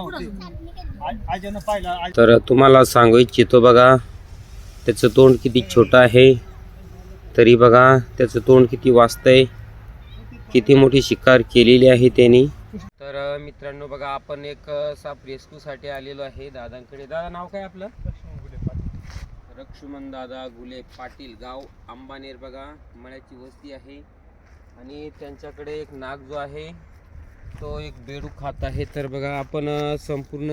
मोठी तर तुम्हाला सांगू इच्छितो बघा त्याचं तोंड किती छोटं आहे तरी बघा त्याचं तोंड किती वाचतंय किती मोठी शिकार केलेली आहे त्यांनी. तर मित्रांनो बघा आपण एक अ, साप रेस्क्यूसाठी आलेलो आहे दादांकडे. दादा नाव काय आपलं? लक्ष्मण दादा गुले पाटील गाव अंबानेर बघा मळ्याची वस्ती आहे. आणि त्यांच्याकडे एक नाग जो आहे तो एक बेडूक खात आहे. तर बघा आपण संपूर्ण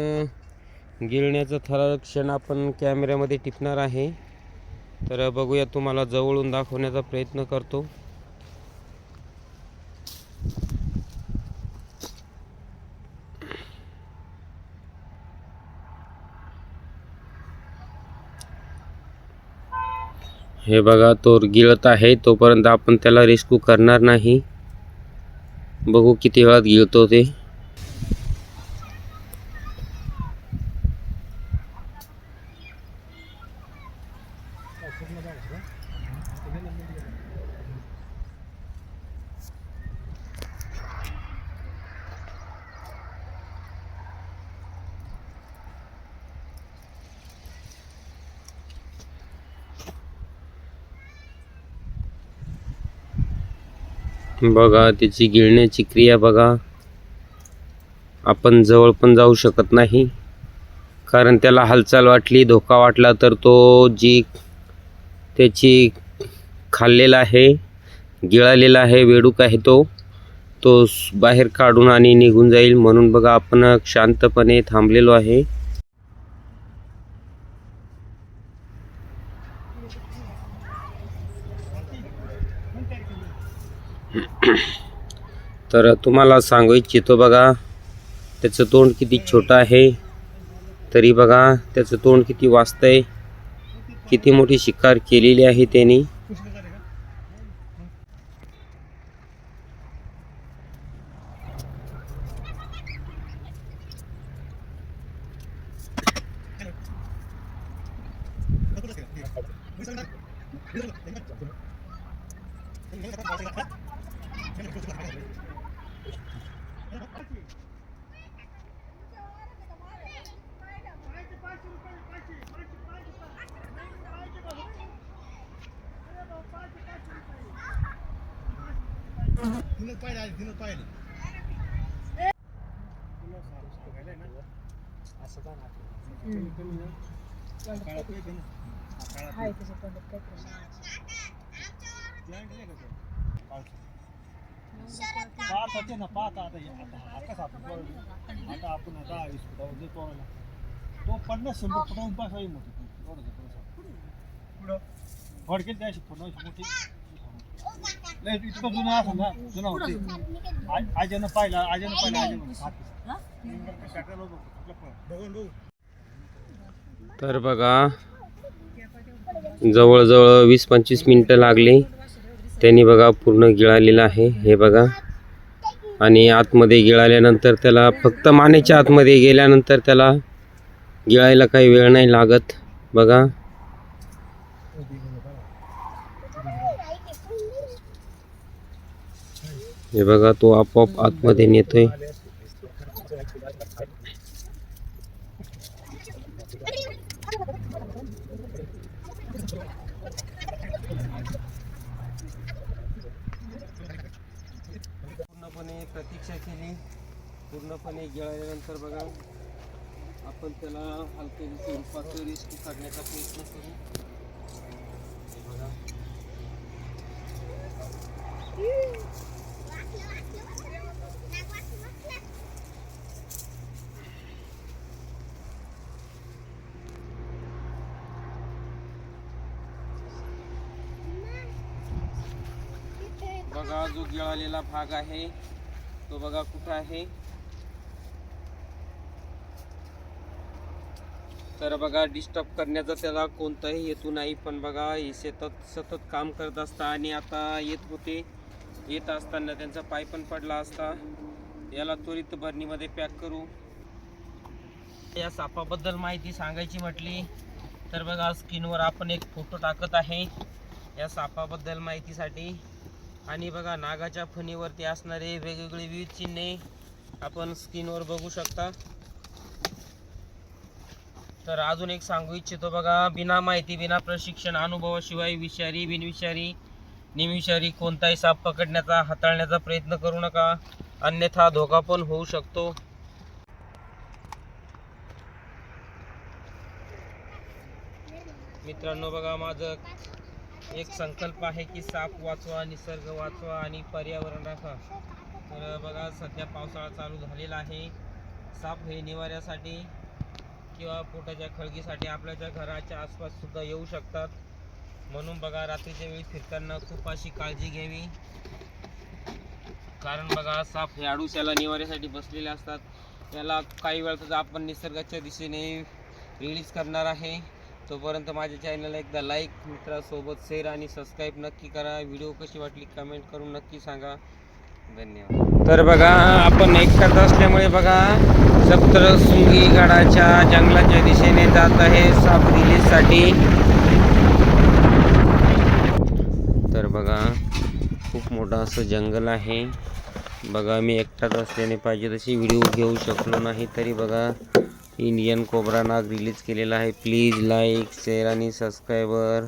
गिळण्याचा थरारक क्षण आपण कॅमेऱ्यामध्ये टिपणार आहे. तर बघूया तुम्हाला जवळून दाखवण्याचा प्रयत्न करतो. हे बघा तो गिळत आहे तोपर्यंत आपण त्याला रेस्क्यू करणार नाही. बघू किती वेळात गिळतो ते. बघा त्याची गिळण्याची क्रिया बघा. आपण जवळ पण जाऊ शकत नाही. कारण त्याला हालचाल वाटली धोका वाटला तर तो जी त्याची खाल्लेला आहे गिळालेला आहे वेडूक आहे तो तो बाहेर काढून आणि निघून जाईल. म्हणून बघा आपण शांतपणे थांबलेलो आहे. तर तुम्हाला सांगू इच्छितो बघा त्याचं तोंड किती छोटं आहे तरी बघा त्याचं तोंड किती वाजतंय किती मोठी शिकार केलेली आहे त्यांनी तिनं पाहिलं आधी तिनं पाहिलं असं का ना हम्म. कमी ना तोंडात काळा काय पेट पाहत होते ना पाहत आता हे- आता हा कसा आपण. आता आपण आता वीस फुटावर जे तोडायला तो पन्नास शंभर फुटाहून पासाही मोठी एवढं पुढं. फडकेल फडणवीस मोठी. नाही इतकं जुनं असं ना जुनं होते. आ- आजीनं पाहिलं तर बघा जवळजवळ वीस पंचवीस मिनटं लागली. त्यांनी बघा पूर्ण गिळालेलं आहे हे बघा. आणि आतमध्ये गिळाल्यानंतर त्याला फक्त मानेच्या आतमध्ये गेल्यानंतर त्याला गिळायला काही वेळ नाही लागत बघा. हे बघा तो आपोआप आतमध्ये नेतोय पूर्णपणे प्रतीक्षा केली. पूर्णपणे गिळाल्यानंतर बघा आपण त्याला हलक्या स्वरूपाचं रिस्क काढण्याचा प्रयत्न करू. बघा. बघा जो गिळालेला भाग आहे तो बघा कुठं आहे. तर बघा डिस्टर्ब करण्याचा त्याला कोणताही हेतू नाही पण बघा हे शेतात सतत काम करत असता आणि आता येत होते. येत असताना त्यांचा पाय पण पडला असता. याला त्वरित भरणीमध्ये पॅक करू. या सापाबद्दल माहिती सांगायची म्हटली तर बघा स्क्रीनवर आपण एक फोटो टाकत आहे. या सापाबद्दल माहितीसाठी आणि बघा नागाच्या फणीवरती असणारे वेगवेगळे विविध चिन्हे आपण स्क्रीनवर बघू शकता. तर अजून एक सांगू इच्छितो बघा बिना माहिती बिना प्रशिक्षण अनुभवाशिवाय विषारी बिनविषारी निमविषारी कोणताही साप पकडण्याचा हाताळण्याचा प्रयत्न करू नका. अन्यथा धोका पण होऊ शकतो. मित्रांनो बघा माझं एक संकल्प आहे की साप वाचवा निसर्ग वाचवा आणि पर्यावरण राखा. तर बघा सध्या पावसाळा चालू झालेला आहे. साप हे निवाऱ्यासाठी किंवा पोटाच्या खळगीसाठी आपल्याच्या घराच्या आसपास सुद्धा येऊ शकतात. म्हणून बघा रात्रीच्या वेळी फिरताना खूप अशी काळजी घ्यावी. कारण बघा साप हे आडुशाला निवाऱ्यासाठी बसलेले असतात. त्याला काही वेळातच आपण निसर्गाच्या दिशेने रिलीज करणार आहे. तोपर्यंत माझ्या चॅनलला एकदा लाईक मित्रासोबत शेअर आणि सबस्क्राईब नक्की करा. व्हिडिओ कशी वाटली कमेंट करून नक्की सांगा. धन्यवाद. तर बघा आपण एकटाच असल्यामुळे बघा सप्तशृंगी गडाच्या जंगलाच्या दिशेने जात आहे साप रिलीजसाठी तर बघा खूप मोठं असं जंगल आहे. बघा मी एकटाच असल्याने पाहिजे तशी व्हिडिओ घेऊ शकलो नाही तरी बघा. इंडियन कोबरा नाग रिलीज केलेला आहे. प्लीज लाईक शेअर आणि सबस्क्रायबर